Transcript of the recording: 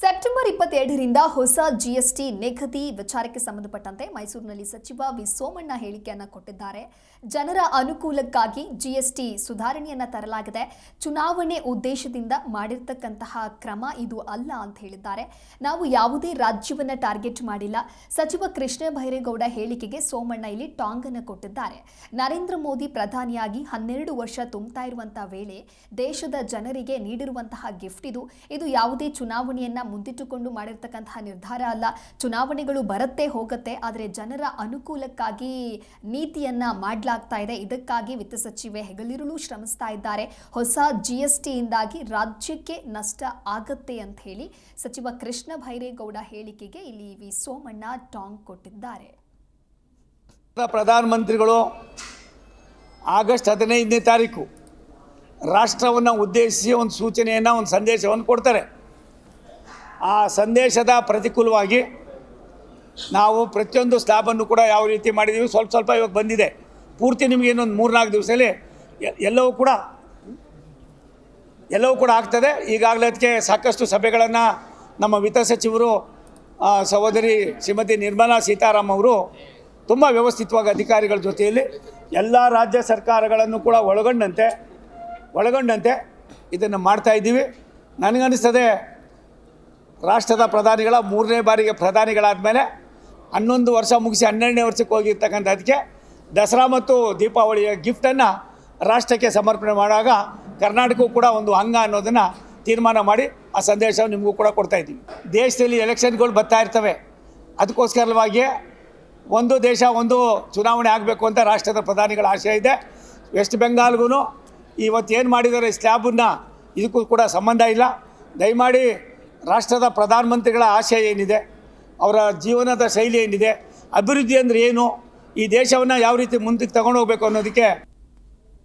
September ಇಪ್ಪತ್ತೆರಡರಿಂದ ಹೊಸ GST ನಿಗದಿ ವಿಚಾರಕ್ಕೆ ಸಂಬಂಧಪಟ್ಟಂತೆ ಮೈಸೂರಿನಲ್ಲಿ ಸಚಿವ ವಿ ಸೋಮಣ್ಣ ಹೇಳಿಕೆಯನ್ನು ಕೊಟ್ಟಿದ್ದಾರೆ. ಜನರ ಅನುಕೂಲಕ್ಕಾಗಿ ಜಿಎಸ್ಟಿ ಸುಧಾರಣೆಯನ್ನು ತರಲಾಗಿದೆ. ಚುನಾವಣೆ ಉದ್ದೇಶದಿಂದ ಮಾಡಿರ್ತಕ್ಕಂತಹ ಕ್ರಮ ಇದು ಅಲ್ಲ ಅಂತ ಹೇಳಿದ್ದಾರೆ. ನಾವು ಯಾವುದೇ ರಾಜ್ಯವನ್ನ ಟಾರ್ಗೆಟ್ ಮಾಡಿಲ್ಲ. ಸಚಿವ ಕೃಷ್ಣ ಬೈರೇಗೌಡ ಹೇಳಿಕೆಗೆ ಸೋಮಣ್ಣ ಇಲ್ಲಿ ಟಾಂಗ್ ಅನ್ನು ಕೊಟ್ಟಿದ್ದಾರೆ. ನರೇಂದ್ರ ಮೋದಿ ಪ್ರಧಾನಿಯಾಗಿ ಹನ್ನೆರಡು ವರ್ಷ ತುಂಬುತ್ತಾ ಇರುವಂತಹ ವೇಳೆ ದೇಶದ ಜನರಿಗೆ ನೀಡಿರುವಂತಹ ಗಿಫ್ಟ್ ಇದು. ಇದು ಯಾವುದೇ ಚುನಾವಣೆಯನ್ನ ಮುಂದಿಟ್ಟುಕೊಂಡು ಮಾಡಿರ್ತಕ್ಕಂತಹ ನಿರ್ಧಾರ ಅಲ್ಲ. ಚುನಾವಣೆಗಳು ಬರುತ್ತೆ ಹೋಗುತ್ತೆ, ಆದರೆ ಜನರ ಅನುಕೂಲಕ್ಕಾಗಿ ನೀತಿಯನ್ನ ಮಾಡಲಾಗ್ತಾ ಇದೆ. ಇದಕ್ಕಾಗಿ ವಿತ್ತ ಸಚಿವೆ ಹೆಗಲಿರುಳು ಶ್ರಮಿಸ್ತಾ ಇದ್ದಾರೆ. ಹೊಸ ಜಿ ಎಸ್ ಟಿಯಿಂದಾಗಿ ರಾಜ್ಯಕ್ಕೆ ನಷ್ಟ ಆಗತ್ತೆ ಅಂತ ಹೇಳಿ ಸಚಿವ ಕೃಷ್ಣ ಭೈರೇಗೌಡ ಹೇಳಿಕೆಗೆ ಇಲ್ಲಿ ವಿ. ಸೋಮಣ್ಣ ಟಾಂಗ್ ಕೊಟ್ಟಿದ್ದಾರೆ. ಪ್ರಧಾನಮಂತ್ರಿಗಳು ಆಗಸ್ಟ್ ಹದಿನೈದನೇ ತಾರೀಕು ರಾಷ್ಟ್ರವನ್ನು ಉದ್ದೇಶಿಸಿ ಒಂದು ಸೂಚನೆಯನ್ನು, ಒಂದು ಸಂದೇಶವನ್ನು ಕೊಡ್ತಾರೆ. ಆ ಸಂದೇಶದ ಪ್ರತಿಕೂಲವಾಗಿ ನಾವು ಪ್ರತಿಯೊಂದು ಸ್ಲ್ಯಾಬನ್ನು ಕೂಡ ಯಾವ ರೀತಿ ಮಾಡಿದ್ದೀವಿ ಸ್ವಲ್ಪ ಸ್ವಲ್ಪ ಇವಾಗ ಬಂದಿದೆ. ಪೂರ್ತಿ ನಿಮಗೆ ಇನ್ನೊಂದು ಮೂರ್ನಾಲ್ಕು ದಿವಸದಲ್ಲಿ ಎಲ್ಲವೂ ಕೂಡ ಎಲ್ಲವೂ ಕೂಡ ಆಗ್ತದೆ. ಈಗಾಗಲೇ ಅದಕ್ಕೆ ಸಾಕಷ್ಟು ಸಭೆಗಳನ್ನು ನಮ್ಮ ವಿತ್ತ ಸಚಿವರು ಸಹೋದರಿ ಶ್ರೀಮತಿ ನಿರ್ಮಲಾ ಸೀತಾರಾಮ್ ಅವರು ತುಂಬ ವ್ಯವಸ್ಥಿತವಾಗಿ ಅಧಿಕಾರಿಗಳ ಜೊತೆಯಲ್ಲಿ ಎಲ್ಲ ರಾಜ್ಯ ಸರ್ಕಾರಗಳನ್ನು ಕೂಡ ಒಳಗೊಂಡಂತೆ ಒಳಗೊಂಡಂತೆ ಇದನ್ನು ಮಾಡ್ತಾ ಇದ್ದೀವಿ. ನನಗನ್ನಿಸ್ತದೆ ರಾಷ್ಟ್ರದ ಪ್ರಧಾನಿಗಳ ಮೂರನೇ ಬಾರಿಗೆ ಪ್ರಧಾನಿಗಳಾದ ಮೇಲೆ ಹನ್ನೊಂದು ವರ್ಷ ಮುಗಿಸಿ ಹನ್ನೆರಡನೇ ವರ್ಷಕ್ಕೆ ಹೋಗಿರ್ತಕ್ಕಂಥ ಅದಕ್ಕೆ ದಸರಾ ಮತ್ತು ದೀಪಾವಳಿಯ ಗಿಫ್ಟನ್ನು ರಾಷ್ಟ್ರಕ್ಕೆ ಸಮರ್ಪಣೆ ಮಾಡುವಾಗ ಕರ್ನಾಟಕವು ಕೂಡ ಒಂದು ಅಂಗ ಅನ್ನೋದನ್ನು ತೀರ್ಮಾನ ಮಾಡಿ ಆ ಸಂದೇಶ ನಿಮಗೂ ಕೂಡ ಕೊಡ್ತಾ ಇದ್ದೀವಿ. ದೇಶದಲ್ಲಿ ಎಲೆಕ್ಷನ್ಗಳು ಬರ್ತಾ ಇರ್ತವೆ. ಅದಕ್ಕೋಸ್ಕರವಾಗಿ ಒಂದು ದೇಶ ಒಂದು ಚುನಾವಣೆ ಆಗಬೇಕು ಅಂತ ರಾಷ್ಟ್ರದ ಪ್ರಧಾನಿಗಳ ಆಶಯ ಇದೆ. ವೆಸ್ಟ್ ಬೆಂಗಾಲ್ಗೂ ಇವತ್ತು ಏನು ಮಾಡಿದ್ದಾರೆ ಸ್ಲ್ಯಾಬನ್ನು ಇದಕ್ಕೂ ಕೂಡ ಸಂಬಂಧ ಇಲ್ಲ. ದಯಮಾಡಿ ರಾಷ್ಟ್ರದ ಪ್ರಧಾನಮಂತ್ರಿಗಳ ಆಶಯ ಏನಿದೆ, ಅವರ ಜೀವನದ ಶೈಲಿ ಏನಿದೆ, ಅಭಿವೃದ್ಧಿ ಅಂದರೆ ಏನು, ಈ ದೇಶವನ್ನು ಯಾವ ರೀತಿ ಮುಂದಕ್ಕೆ ತಗೊಂಡು ಹೋಗಬೇಕು ಅನ್ನೋದಕ್ಕೆ